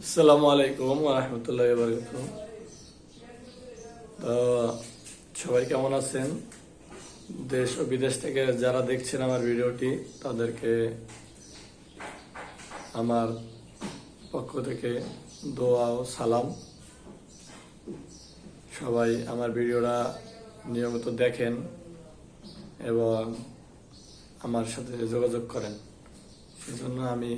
আসসালামু আলাইকুম রহমতুল্লাহ তো, সবাই কেমন আছেন? দেশ ও বিদেশ থেকে যারা দেখছেন আমার ভিডিওটি, তাদেরকে আমার পক্ষ থেকে দোয়া ও সালাম। সবাই আমার ভিডিওটা নিয়মিত দেখেন এবং আমার সাথে যোগাযোগ করেন। সেজন্য আমি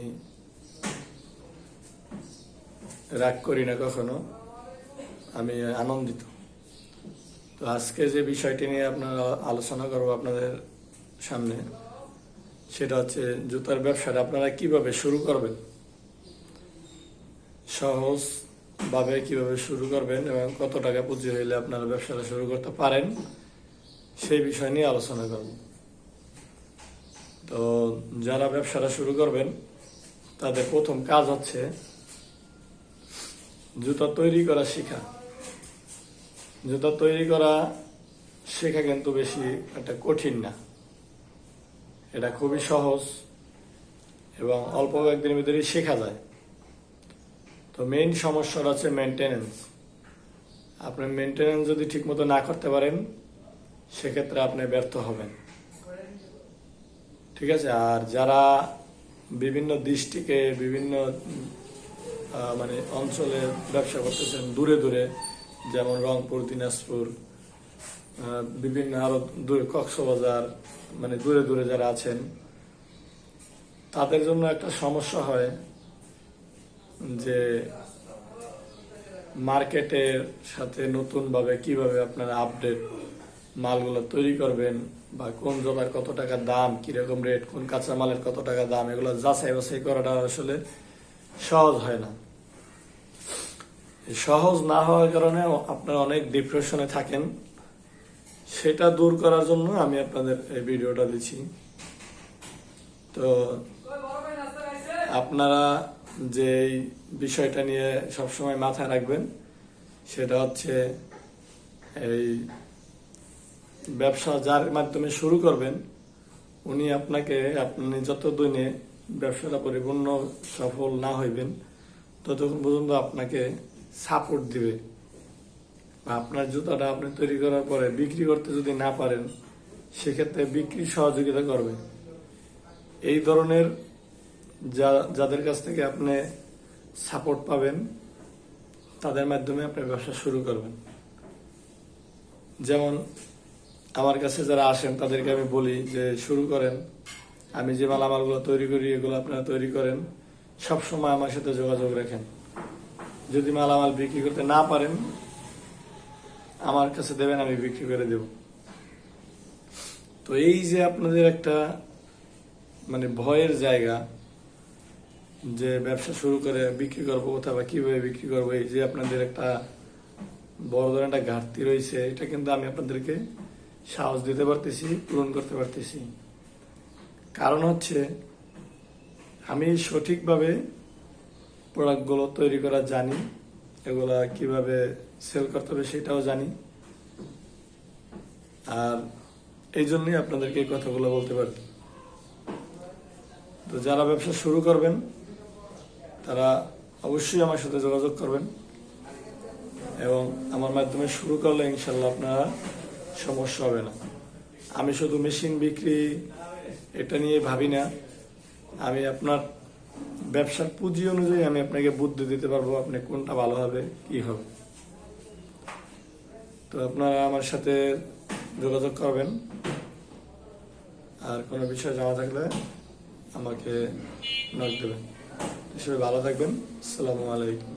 রাগ করি না কখনো, আমি আনন্দিত। তো আজকে যে বিষয়টি নিয়ে আপনারা আলোচনা করব আপনাদের সামনে, সেটা হচ্ছে জুতার ব্যবসাটা। আপনারা কীভাবে শুরু করবেন? সহজ ভাবে কীভাবে শুরু করবেন এবং কত টাকা পুঁজি হইলে আপনারা ব্যবসাটা শুরু করতে পারেন, সেই বিষয় নিয়ে আলোচনা করব। তো যারা ব্যবসাটা শুরু করবেন, তাদের প্রথম কাজ হচ্ছে জুতা তৈরি করা শেখা। জুতা তৈরি করা শেখা কিন্তু বেশি একটা কঠিন না। এটা খুবই সহজ এবং অল্প কয়েকদিনের ভিতরেই শেখা যায়। তো মেইন সমস্যাটা হচ্ছে মেনটেনেন্স আপনি মেনটেনেন্স যদি ঠিকমতো না করতে পারেন, সেক্ষেত্রে আপনি ব্যর্থ হবেন। ঠিক আছে? আর যারা বিভিন্ন দৃষ্টিকে, বিভিন্ন মানে অঞ্চলে ব্যবসা করতেছেন দূরে দূরে, যেমন রংপুর, দিনাজপুর বিভিন্ন আরও দূরে কক্সবাজার মানে দূরে দূরে যারা আছেন, তাদের জন্য একটা সমস্যা হয় যে মার্কেটের সাথে নতুনভাবে কীভাবে আপনারা আপডেট মালগুলো তৈরি করবেন, বা কোন জোড়ার কত টাকা দাম, কীরকম রেট কোন কাঁচা মালের কত টাকা দাম, এগুলো যাচাই বাছাই করাটা আসলে সহজ হয় না। সহজ না হওয়ার কারণে আপনারা অনেক ডিপ্রেশনে থাকেন। সেটা দূর করার জন্য আমি আপনাদের এই ভিডিওটা দিচ্ছি। তো আপনারা যে বিষয়টা নিয়ে সবসময় মাথায় রাখবেন, সেটা হচ্ছে এই ব্যবসা যার মাধ্যমে শুরু করবেন, উনি আপনাকে, আপনি যত দিনে ব্যবসাটা পরিপূর্ণ সফল না হইবেন, ততক্ষণ পর্যন্ত আপনাকে সাপোর্ট দিবে। আপনার জুতাটা আপনি তৈরি করার পরে বিক্রি করতে যদি না পারেন, সেক্ষেত্রে বিক্রি সহযোগিতা করবে। এই ধরনের যা, যাদের কাছ থেকে আপনি সাপোর্ট পাবেন, তাদের মাধ্যমে আপনি ব্যবসা শুরু করবেন। যেমন আমার কাছে যারা আসেন, তাদেরকে আমি বলি যে শুরু করেন। আমি যে মালামালগুলো তৈরি করি, এগুলো আপনারা তৈরি করেন। সব সময় আমার সাথে যোগাযোগ রাখেন। যদি মালামাল বিক্রি করতে না পারেন, আমার কাছে দেবেন, আমি বিক্রি করে দেব। তো এই যে আপনাদের একটা মানে ভয়ের জায়গা, যে ব্যবসা শুরু করে, বিক্রি করব কোথাও বা কীভাবে বিক্রি করব, এই যে আপনাদের একটা বড় ধরনের একটা ঘাটতি রয়েছে, এটা কিন্তু আমি আপনাদেরকে সাহস দিতে পারতেছি, পূরণ করতে পারতেছি। কারণ হচ্ছে, আমি সঠিকভাবে প্রোডাক্টগুলো তৈরি করা জানি, এগুলা কীভাবে সেল করতে হবে সেটাও জানি। আর এই জন্যই আপনাদেরকে এই কথাগুলো বলতে পারি। তো যারা ব্যবসা শুরু করবেন, তারা অবশ্যই আমার সাথে যোগাযোগ করবেন। এবং আমার মাধ্যমে শুরু করলে ইনশাল্লাহ আপনারা সমস্যা হবে না। আমি শুধু মেশিন বিক্রি এটা নিয়ে ভাবি না। আমি আপনার ব্যবসার পুঁজি অনুযায়ী আমি আপনাকে বুদ্ধি দিতে পারব আপনি কোনটা ভালো হবে, কি হবে। তো আপনারা আমার সাথে যোগাযোগ করবেন। আর কোনো বিষয় জানা থাকলে আমাকে নক দেবেন। সবাই ভালো থাকবেন। আসসালামু আলাইকুম।